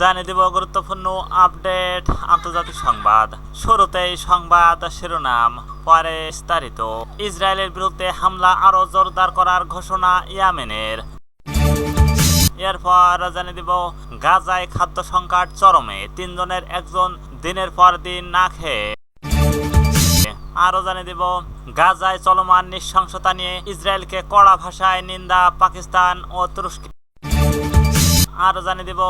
জানিয়ে দেব গুরুত্বপূর্ণ আপডেট। আন্তর্জাতিক সংবাদ। শুরুতেই সংবাদ শিরোনাম। পরে বিস্তারিত। ইসরায়েলের বিরুদ্ধে হামলা আরও জোরদার করার ঘোষণা ইয়ামেনের। এরপর জানিয়ে দিব, গাজায় খাদ্য সংকট চরমে। তিনজনের একজন দিনের পর দিন না খেয়ে। আরও জানিয়ে দিব, গাজায় চলমান নৃশংসতা নিয়ে ইসরায়েলকে কড়া ভাষায় নিন্দা পাকিস্তান ও তুরস্ক। আরও জানিয়ে দিব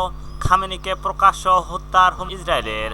খামেনিকে প্রকাশ্য হত্যার হুম ইসরায়েলের।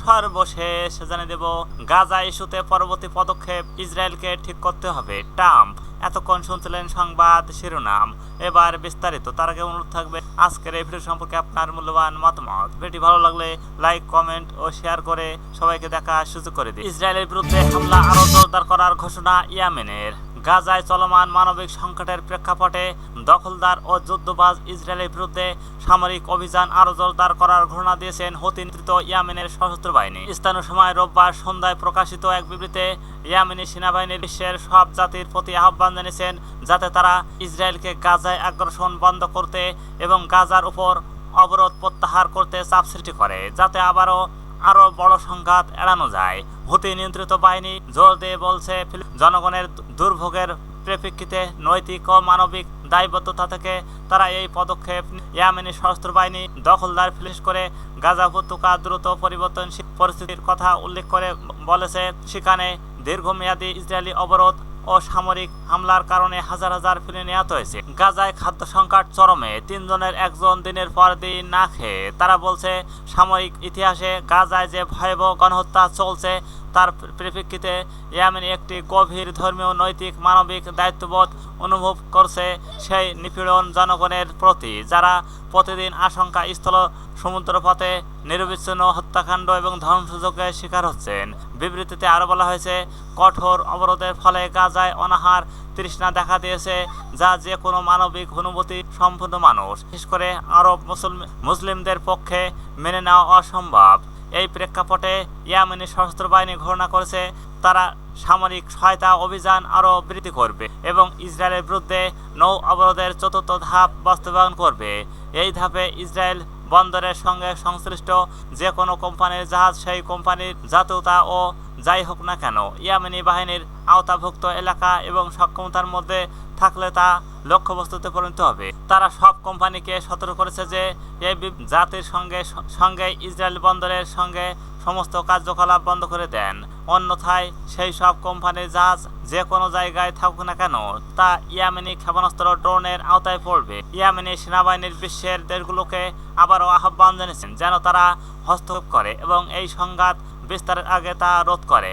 সর্বশেষ জানিয়ে দেব, গাজা ইস্যুতে পরবর্তী পদক্ষেপ ইসরায়েলকে ঠিক করতে হবে। ট্রাম্প, এতক্ষণ শুনছিলেন সংবাদ শিরোনাম। এবার বিস্তারিত, তার আগে অনুরোধ থাকবে আজকের এই ভিডিও সম্পর্কে আপনার মূল্যবান মতামত। ভিডিও ভালো লাগলে লাইক, কমেন্ট ও শেয়ার করে সবাইকে দেখা সুযোগ করে দিন। ইসরায়েলের বিরুদ্ধে হামলা আরও জোরদার করার ঘোষণা ইয়ামেনের। গাজায় চলমান মানবিক সংকটের প্রেক্ষাপটে দখলদার ও যুদ্ধবাজ ইসরায়েলের বিরুদ্ধে সামরিক অভিযান আরও জোরদার করার ঘোষণা দিয়েছেন হতি নেতৃত্ব ইয়ামেনের সশস্ত্র বাহিনী। স্থানীয় সময় রোববার সন্ধ্যায় প্রকাশিত এক বিবৃতিতে ইয়ামেনি সেনাবাহিনীর বিশ্বের সব জাতির প্রতি আহ্বান জানিয়েছেন যাতে তারা ইসরায়েলকে গাজায় আগ্রাসন বন্ধ করতে এবং গাজার উপর অবরোধ প্রত্যাহার করতে চাপ সৃষ্টি করে, যাতে আবারও আরও বড় সংঘাত এড়ানো যায়। হুতি নিয়ন্ত্রিত বাহিনী জোর দিয়ে বলছে জনগণের দুর্ভোগের প্রেক্ষিতে নৈতিক ও মানবিক দায়বদ্ধতা থেকে তারা এই পদক্ষেপ ইয়ামেনি সশস্ত্র বাহিনী দখলদার ফিলিস করে গাজা উপত্যকা দ্রুত পরিবর্তনশীল পরিস্থিতির কথা উল্লেখ করে বলেছে। সেখানে দীর্ঘমেয়াদী ইসরায়েলি অবরোধ ও সামরিক হামলার কারণে হাজার হাজার ফিরে নিহত হয়েছে। গাজায় খাদ্য সংকট চরমে তিনজনের একজন দিনের পর দিন না খেয়ে, তারা বলছে, সামরিক ইতিহাসে গাজায় যে ভয়াবহ গণহত্যা চলছে তার পরিপ্রেক্ষিতে ইয়ামেন একটি গভীর ধর্মীয় নৈতিক মানবিক দায়িত্ববোধ অনুভব করছে সেই নিপীড়ন জনগণের প্রতি, যারা প্রতিদিন আশঙ্কা স্থল সমুদ্রপথে নিরবিচ্ছিন্ন হত্যাকাণ্ড এবং ধ্বংসযজ্ঞের শিকার হচ্ছেন। বিবৃতিতে আরও বলা হয়েছে, কঠোর অবরোধের ফলে গাজায় অনাহার তৃষ্ণা দেখা দিয়েছে, যা যে কোনো মানবিক অনুভূতি সম্পূর্ণ মানুষ। বিশেষ করে আরব মুসলম- মুসলিমদের পক্ষে মেনে নেওয়া অসম্ভব। এই প্রেক্ষাপটে ইয়ামেনি সশস্ত্র বাহিনী ঘোষণা করেছে, তারা সামরিক সহায়তা অভিযান আরও বৃদ্ধি করবে এবং ইসরায়েলের বিরুদ্ধে নৌ অবরোধের চতুর্থ ধাপ বাস্তবায়ন করবে। এই ধাপে ইসরায়েল বন্দরের সঙ্গে সংশ্লিষ্ট যে কোনো কোম্পানির জাহাজ, সেই কোম্পানির জাতীয়তা ও যাই হোক না কেন, ইয়ামেনি বাহিনীর আওতাভুক্ত এলাকা এবং সক্ষমতার মধ্যে থাকলে তা লক্ষ্যবস্তুতে পরিণত হবে। তারা সব কোম্পানিকে সতর্ক করেছে যে এই জাতির সঙ্গে সঙ্গে ইসরায়েল বন্দরের সঙ্গে সমস্ত কার্যকলাপ বন্ধ করে দেন। অন্যথায় সেই সব কোম্পানির জাহাজ যে কোনো জায়গায় থাকুক না কেন, তা ইয়ামেনি ক্ষেপণাস্ত্র ড্রোনের আওতায় পড়বে। ইয়ামেনি সেনাবাহিনীর বিশ্বের দেশগুলোকে আবারও আহ্বান জানিয়েছেন যেন তারা হস্তক্ষেপ করে এবং এই সংঘাত বিস্তারের আগে তা রোধ করে।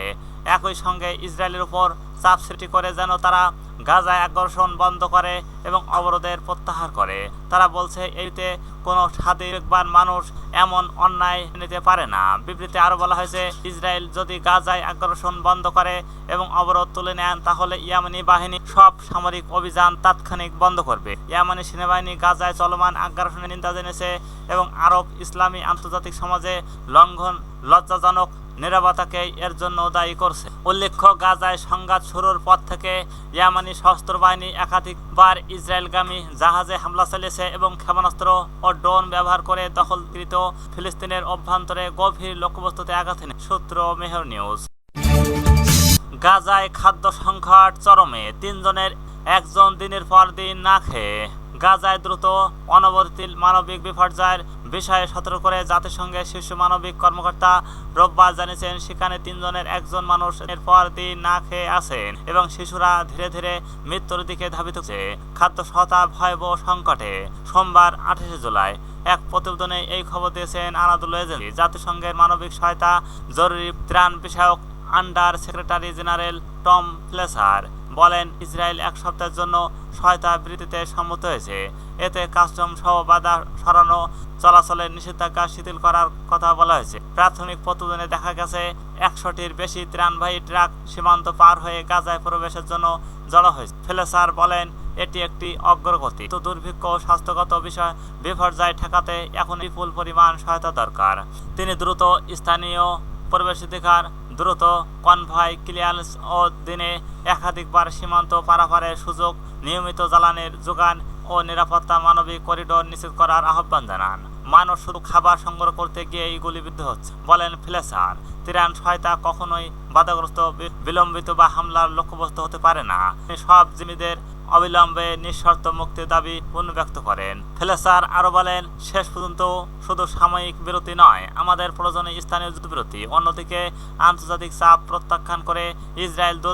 একই সঙ্গে ইসরায়েলের উপর চাপ সৃষ্টি করে যেন তারা গাজায় আকর্ষণ বন্ধ করে এবং অবরোধের প্রত্যাহার করে। তারা বলছে এইতে কোনো স্বাধীনবান মানুষ এমন অন্যায় নিতে পারে না। বিবৃতি আরও বলা হয়েছে, ইসরায়েল যদি গাজায় আকর্ষণ বন্ধ করে এবং অবরোধ তুলে নেন, তাহলে ইয়ামানি বাহিনী সব সামরিক অভিযান তাৎক্ষণিক বন্ধ করবে। ইয়ামানি সেনাবাহিনী গাজায় চলমান আগ্রাসনের নিন্দা জেনেছে এবং আরব ইসলামী আন্তর্জাতিক সমাজে লঙ্ঘন লজ্জাজনক নিরাপত্তাকে এর জন্য দায়ী করছে। উল্লেখ্য, গাজায় সংঘাত শুরুর পর থেকে ইয়ামানি সশস্ত্র বাহিনী একাধিকবার ইসরায়েলগামী জাহাজে হামলা চালিয়েছে এবং ক্ষেপণাস্ত্র ও ড্রোন ব্যবহার করে দখলকৃত ফিলিস্তিনের অভ্যন্তরে গভীর লক্ষ্যবস্তুতে আঘাত সূত্র মেহর নিউজ। গাজায় খাদ্য সংকট চরমে। তিনজনের একজন দিনের পর দিন না খেয়ে গাজায় দ্রুত অনবরতি মানবিক বিপর্যয়ের বিষয়ে সতর্ক করে জাতিসংঘের শীর্ষ মানবিক কর্মকর্তা রোববার জানিয়েছেন, সেখানে তিনজনের একজন মানুষ এর পর দিন না খেয়ে আছেন এবং শিশুরা ধীরে ধীরে মৃত্যুর দিকে ধাবিত হচ্ছে। খাদ্য সহতা ভয়াবহ সংকটে সোমবার আঠাশে জুলাই এক প্রতিবেদনে এই খবর দিয়েছেন আনাদুল এজেন্সি। জাতিসংঘের মানবিক সহায়তা জরুরি ত্রাণ বিষয়ক under secretary general Tom Fletcher. বলেন, ইসরায়েল এক সপ্তাহের জন্য সহায়তা বৃদ্ধিতে সম্মত হয়েছে। এতে কাস্টম সহ বাধা সরানো, চলাচলের নিষেধাজ্ঞা শিথিল করার কথা বলা হয়েছে। প্রাথমিক প্রতিবেদনে দেখা গেছে, একশোটির বেশি ত্রাণবাহী ট্রাক সীমান্ত পার হয়ে গাজায় প্রবেশের জন্য জড়ো হয়েছে। ফ্লেসার বলেন, এটি একটি অগ্রগতি। তো দুর্ভিক্ষ ও স্বাস্থ্যগত বিষয় বিপর্যয় ঠেকাতে এখন বিপুল পরিমাণ সহায়তা দরকার। তিনি দ্রুত স্থানীয় প্রবেশাধিকার দ্রুত কনভয় ক্লিয়ারেন্স ও দিনে একাধিকবার সীমান্ত পারাপারের সুযোগ, নিয়মিত জ্বালানির যোগান ও নিরাপত্তা মানবিক করিডোর নিশ্চিত করার আহ্বান জানান। মানুষ শুধু খাবার সংগ্রহ করতে গিয়ে এই গুলিবিদ্ধ হচ্ছে, বলেন ফ্লেসার। তিরান সহায়তা কখনোই বাধাগ্রস্ত বিলম্বিত বা হামলার লক্ষ্যবস্তু হতে পারে না। সব জিম্মিদের অবিলম্বে নিঃশর্ত মুক্তির দাবি পুনর্ব্যক্ত করেন। ফেলেসার আরও বলেন, শেষ পর্যন্ত শুধু সাময়িক বিরতি নয়, আমাদের প্রয়োজনে স্থানীয় যুদ্ধবিরতি। অন্যদিকে, আন্তর্জাতিক চাপ প্রত্যাখ্যান করে ইসরায়েল দু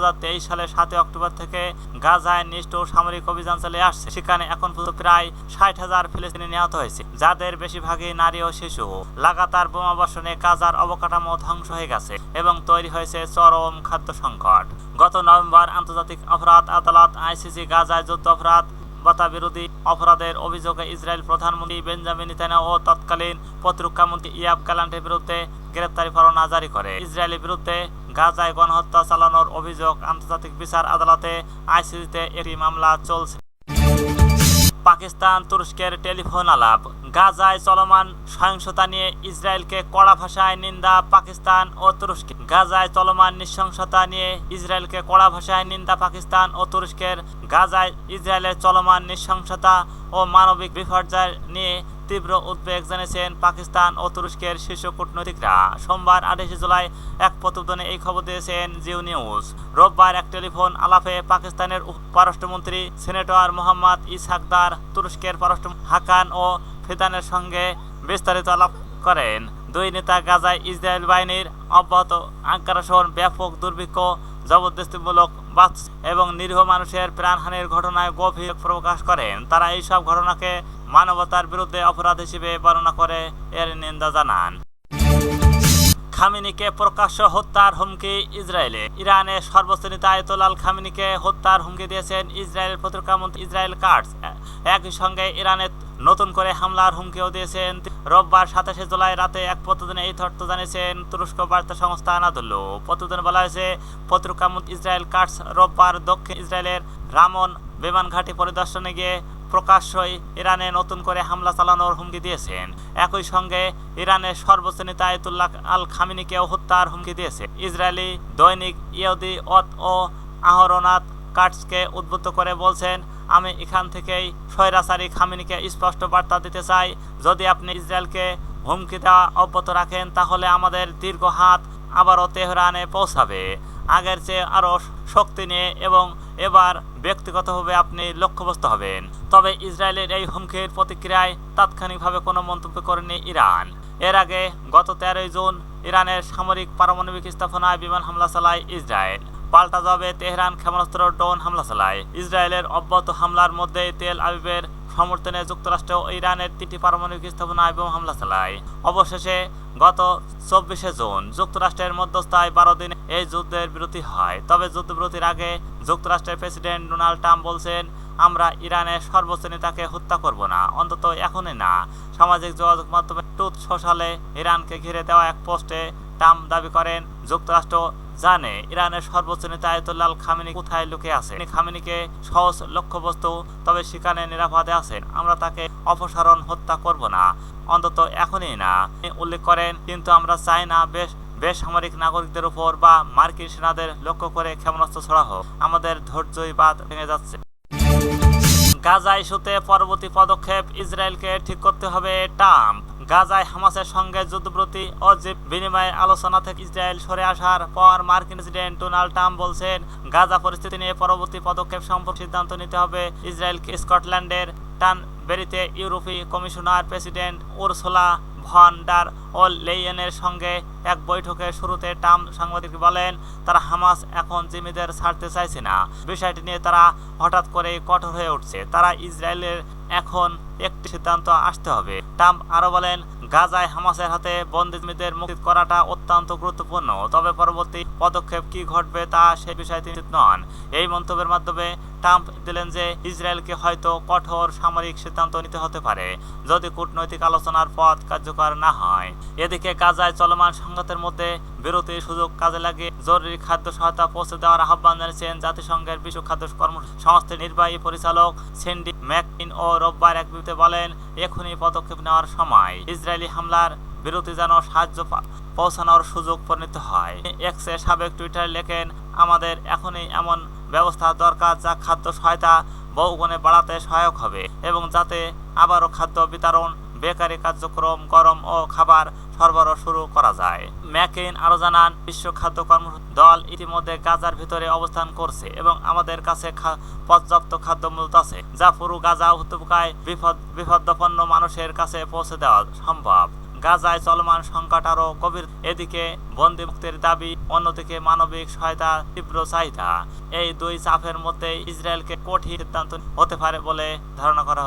সালের সাতই অক্টোবর থেকে গাজায় নিষ্ঠুর সামরিক অভিযান চালিয়ে আসছে। সেখানে এখন পর্যন্ত প্রায় ষাট হাজার ফিলিস্তিনি নিহত হয়েছে, যাদের বেশিরভাগই নারী ও শিশু। লাগাতার বোমাবর্ষণে গাজার অবকাঠামো ধ্বংস হয়ে গেছে এবং তৈরি হয়েছে চরম খাদ্য সংকট। গত নভেম্বর আন্তর্জাতিক অপরাধ আদালত আইসিসি গাজায় যুদ্ধ অপরাধ বাতা বিরোধী অপরাধের অভিযোগে ইসরায়েল প্রধানমন্ত্রী বেঞ্জামিন নেতানিয়াহু ও তৎকালীন প্রতিরক্ষা মন্ত্রী ইয়াব গ্যালান্টের বিরুদ্ধে গ্রেপ্তারি পরোয়ানা জারি করে। ইসরায়েলের বিরুদ্ধে গাজায় গণহত্যা চালানোর অভিযোগ আন্তর্জাতিক বিচার আদালতে আইসিসিতে একটি মামলা চলছে। পাকিস্তান তুরস্কের টেলিফোন আলাপ। গাজায় চলমান সহিংসতা নিয়ে ইসরায়েলকে কড়া ভাষায় নিন্দা পাকিস্তান ও তুরস্ক গাজায় চলমান নৃশংসতা নিয়ে ইসরায়েলকে কড়া ভাষায় নিন্দা পাকিস্তান ও তুরস্কের। গাজায় ইসরায়েলের চলমান নৃশংসতা ও মানবিক বিপর্যয় নিয়ে তীব্র উদ্বেগ জানিয়েছেন পাকিস্তান ও তুরস্কের শীর্ষ কূটনৈতিকরা। সোমবার আঠাশে জুলাই এক প্রতিবেদনে এই খবর দিয়েছেন জিও নিউজ। রোববার এক টেলিফোন আলাপে পাকিস্তানের পররাষ্ট্রমন্ত্রী সেনেটর মোহাম্মদ ইসহাকদার তুরস্কের পররাষ্ট্র হাকান ও ফিদানের সঙ্গে বিস্তারিত আলাপ করেন। দুই নেতা গাজায় ইসরায়েল বাহিনীর অব্যাহত আগ্রাসন, ব্যাপক দুর্ভিক্ষ, জবরদস্তিমূলক বাস এবং নিরীহ মানুষের প্রাণহানির ঘটনায় গভীর প্রকাশ করেন। তারা এইসব ঘটনাকে মানবতার বিরুদ্ধে অপরাধ হিসেবে বর্ণনা করে এর নিন্দা জানান। খামিনিকে প্রকাশ্য হত্যার হুমকি ইসরায়েলে। ইরানে সর্বোচ্চ নেতা আয়তুল্লাল খামিনিকে হত্যার হুমকি দিয়েছেন ইসরায়েলের প্রতিরক্ষা মন্ত্রী ইসরায়েল কার্ডস একই সঙ্গে ইরানে নতুন করে হামলার হুমকিও দিয়েছেন। রোববার সাতাশে জুলাই রাতে এক প্রতিদিনে এই তথ্য জানিয়েছেন তুরস্ক বার্তা সংস্থা আনাদুল্লু। প্রতিদিনে বলা হয়েছে, প্রতিরক্ষা মন্ত্রী ইসরায়েল কার্ডস রোববার দক্ষিণ ইসরায়েলের রামন বিমান ঘাঁটি পরিদর্শনে গিয়ে প্রকাশ্যই ইরানে নতুন করে হামলা চালানোর হুমকি দিয়েছেন। একই সঙ্গে ইরানের সর্বোচ্চ নেতা আয়তুল্লাহ আল খামিনিকেও হত্যার হুমকি দিয়েছে। ইসরায়েলি দৈনিক ইয়দি অত ও আহরনাথ কাটসকে উদ্বুদ্ধ করে বলছেন, আমি এখান থেকেই স্বৈরাচারী খামিনিকে স্পষ্ট বার্তা দিতে চাই। যদি আপনি ইসরায়েলকে হুমকি দেওয়া অব্যাহত রাখেন, তাহলে আমাদের দীর্ঘ হাত আবারও তেহরানে পৌঁছাবে। আগের চেয়ে আরও শক্তি নিয়ে এবং এবার ব্যক্তিগতভাবে আপনি লক্ষ্যবস্তু হবেন। তবে ইসরায়েলের এই হুমকির প্রতিক্রিয়ায় তাৎক্ষণিকভাবে কোনো মন্তব্য করেনি ইরান। এর আগে গত তেরোই জুন ইরানের সামরিক পারমাণবিক স্থাপনায় বিমান হামলা চালায় ইসরায়েল। পাল্টা জবাবে তেহরান ক্ষেপণাস্ত্র ড্রোন হামলা চালায়। ইসরায়েলের অব্যাহত হামলার মধ্যে তেল আবিবের সমর্থনে যুক্তরাষ্ট্র ইরানের তিনটি পারমাণবিক স্থাপনায় বোমা হামলা চালায়। অবশেষে গত চব্বিশে জুন যুক্তরাষ্ট্রের মধ্যস্থায় বারো দিন এই যুদ্ধের বিরতি হয়। তবে যুদ্ধবিরতির আগে যুক্তরাষ্ট্রের প্রেসিডেন্ট ডোনাল্ড ট্রাম্প বলছেন, আমরা ইরানের সর্বোচ্চ নেতাকে হত্যা করব না। অন্তত এখনই না। সামাজিক যোগাযোগ মাধ্যমে টুথ সোশ্যালে ইরানকে ঘিরে দেওয়া এক পোস্টে ট্রাম্প দাবি করেন, যুক্তরাষ্ট্র জানে ইরানের সর্বোচ্চ নেতা আয়তুল্লাহ খামিনি কোথায় লুকে আছে। খামিনিকে সহজ লক্ষ্যবস্তু, তবে সেখানে নিরাপদে আছেন। আমরা তাকে অপসারণ, হত্যা করব না। অন্তত এখনই না। উল্লেখ করেন, কিন্তু আমরা চাই না বেশ, বেসামরিক নাগরিকদের উপর বা মার্কিন সেনাদের লক্ষ্য করে ক্ষেপণাস্ত্র ছড়া হোক। আমাদের ধৈর্যই বাদ ভেঙে যাচ্ছে। গাজা ইস্যুতে পরবর্তী পদক্ষেপ ইসরায়েলকে ঠিক করতে হবে ট্রাম্প। গাজায় হামাসের সঙ্গে যুদ্ধপ্রতি ও যে বিনিময়ে আলোচনা থেকে ইসরায়েল সরে আসার পর মার্কিন প্রেসিডেন্ট ডোনাল্ড ট্রাম্প বলছেন, গাজা পরিস্থিতি নিয়ে পরবর্তী পদক্ষেপ সম্পর্কে সিদ্ধান্ত নিতে হবে। ইসরায়েলকে স্কটল্যান্ডের টান বেরিতে ইউরোপীয় commissioner president Ursula von der ও লেইয়েনের সঙ্গে এক বৈঠকের শুরুতে ট্রাম্প সাংবাদিক বলেন, তারা হামাস এখন জিম্মিদের ছাড়তে চাইছে না। বিষয়টি নিয়ে তারা হঠাৎ করে কঠোর হয়ে উঠছে। তারা ইসরায়েলের এখন একটি সিদ্ধান্ত আসতে হবে। ট্রাম্প আরও বলেন, গাজায় হামাসের হাতে বন্দীদের মুক্তি করাটা অত্যন্ত গুরুত্বপূর্ণ। তবে পরবর্তী পদক্ষেপ কি ঘটবে তা সে বিষয়ে তিনি নন। এই মন্তব্যের মাধ্যমে ট্রাম্প দিলেন যে ইসরায়েলকে হয়তো কঠোর সামরিক সিদ্ধান্ত নিতে হতে পারে, যদি কূটনৈতিক আলোচনার পথ কার্যকর না হয়। এদিকে গাজায় চলমান সংঘাতের মধ্যে বিরতির সুযোগ কাজে লাগে। জরুরি খাদ্য সহায়তা পৌঁছে দেওয়ার আহ্বান জানিয়েছেন জাতিসংঘের বিশ্ব খাদ্য কর্ম সংস্থার নির্বাহী পরিচালক সেন্ডি ম্যাককিন ও রোববার এক বিবৃতিতে বলেন, এখনই পদক্ষেপ নেওয়ার সময়। ইসরায়েলি হামলার বিরতি যেন সাহায্য পৌঁছানোর সুযোগ পরিণত হয়। এক্সে সাবেক টুইটার লেখেন, আমাদের এখনই এমন ব্যবস্থা দরকার যা খাদ্য সহায়তা বহুগুণে বাড়াতে সহায়ক হবে এবং যাতে আবারও খাদ্য বিতরণ, বেকারি কার্যক্রম, গরম ও খাবার সরবরাহ শুরু করা যায়। ম্যাকেইন আরও জানান, বিশ্ব খাদ্য কর্মসূচি দল ইতিমধ্যে গাজার ভিতরে অবস্থান করছে এবং আমাদের কাছে পর্যাপ্ত খাদ্য মজুত আছে, যা পুরো গাজা উপত্যকায় বিপদ বিপদাপন্ন মানুষের কাছে পৌঁছে দেওয়া সম্ভব। গাজায় চলমান সংকট আরও গভীর। এদিকে বন্দি মুক্তির দাবি, অন্যদিকে মানবিক সহায়তা, তীব্র চাহিদা। এই দুই চাপের মধ্যে ইসরায়েলকে কঠিন সিদ্ধান্ত হতে পারে বলে ধারণা করা হচ্ছে।